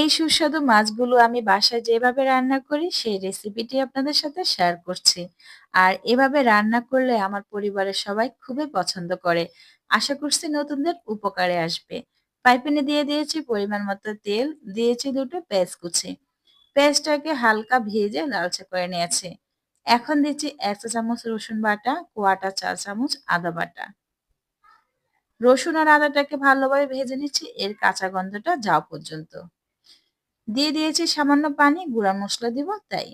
এই সুস্বাদু মাছগুলো আমি বাসায় যেভাবে রান্না করি সেই রেসিপিটি আপনাদের সাথে শেয়ার করছি। আর এভাবে রান্না করলে আমার পরিবারের সবাই খুবই পছন্দ করে। আশা করছি নতুনদের উপকারে আসবে। ফ্রাই প্যানে দিয়ে দিয়েছি পরিমাণ মতো তেল, দিয়েছি দুটো পেঁয়াজ কুচি। পেঁয়াজটাকে হালকা ভেজে লালচে করে নিয়েছি। এখন দিচ্ছি ১ চা চামচ রসুন বাটা, কোয়াটা চা চামচ আদা বাটা। রসুন আর আদাটাকে ভালোভাবে ভেজে নিচ্ছি এর কাঁচা গন্ধটা যাওয়া পর্যন্ত। দিয়ে দিয়েছি সামান্য পানি, গুঁড়া মশলা দিব, তাই।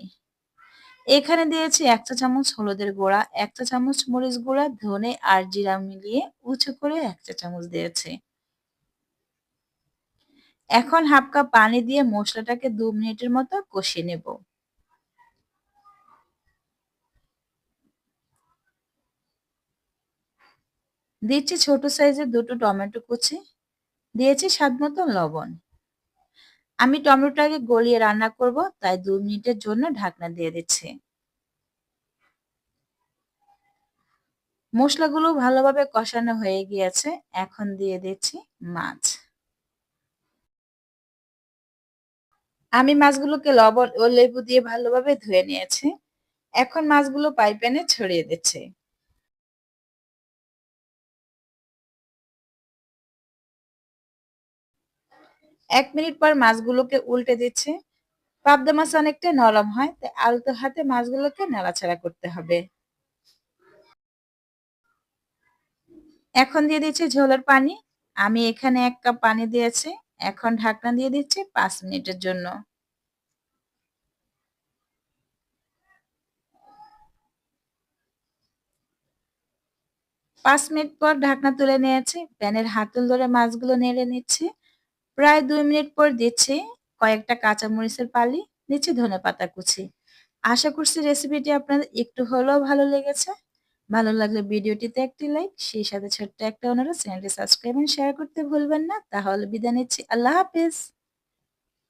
এখানে দিয়েছি এক চা চামচ হলুদের গুঁড়া, এক চা চামচ মরিচ গুঁড়া, ধনে আর জিরা মিলিয়ে উঁচু করে এক চা চামচ দিয়েছি। এখন হাফ কাপ পানি দিয়ে মশলাটাকে দু মিনিটের মতো কষিয়ে নেব। দিচ্ছি ছোট সাইজের দুটো টমেটো কুচি, দিয়েছি স্বাদ মতো লবণ। আমি টমেটোটাকে গলিয়ে রান্না করব, তাই দু মিনিটের জন্য ঢাকনা দিয়ে দিচ্ছি। মশলাগুলো ভালোভাবে কষানো হয়ে গিয়েছে, এখন দিয়ে দিচ্ছি মাছ। আমি মাছগুলোকে লবণ ও লেবু দিয়ে ভালোভাবে ধুয়ে নিয়েছি। এখন মাছগুলো পাইপ্যানে ছড়িয়ে দিচ্ছি। এক মিনিট পর মাছগুলোকে উল্টে দিচ্ছে। পাবদা মাছ অনেকটা নরম হয়, তাই আলতো হাতে মাছগুলোকে নাড়াচাড়া করতে হবে। এখন দিয়ে দিচ্ছি ঝোলের পানি। আমি এখানে এক কাপ পানি দিয়েছি। এখন ঢাকনা দিয়ে দিচ্ছি পাঁচ মিনিটের জন্য। পাঁচ মিনিট পর ঢাকনা তুলে নিয়েছি। প্যানের হাতল ধরে মাছগুলো নেড়ে নিচ্ছি। প্রায় দুই মিনিট পর দিচ্ছি কয়েকটা কাঁচামরিচের পালি, দিচ্ছি ধনে পাতা কুচি। আশা করছি রেসিপিটি আপনাদের একটু হলেও ভালো লেগেছে। ভালো লাগলে ভিডিওটিতে একটি লাইক সেই সাথে ছোট্ট একটা অনুরোধ, চ্যানেলটি সাবস্ক্রাইব এবং শেয়ার করতে ভুলবেন না। তাহলে বিদায় নিচ্ছি। আল্লাহ হাফিজ।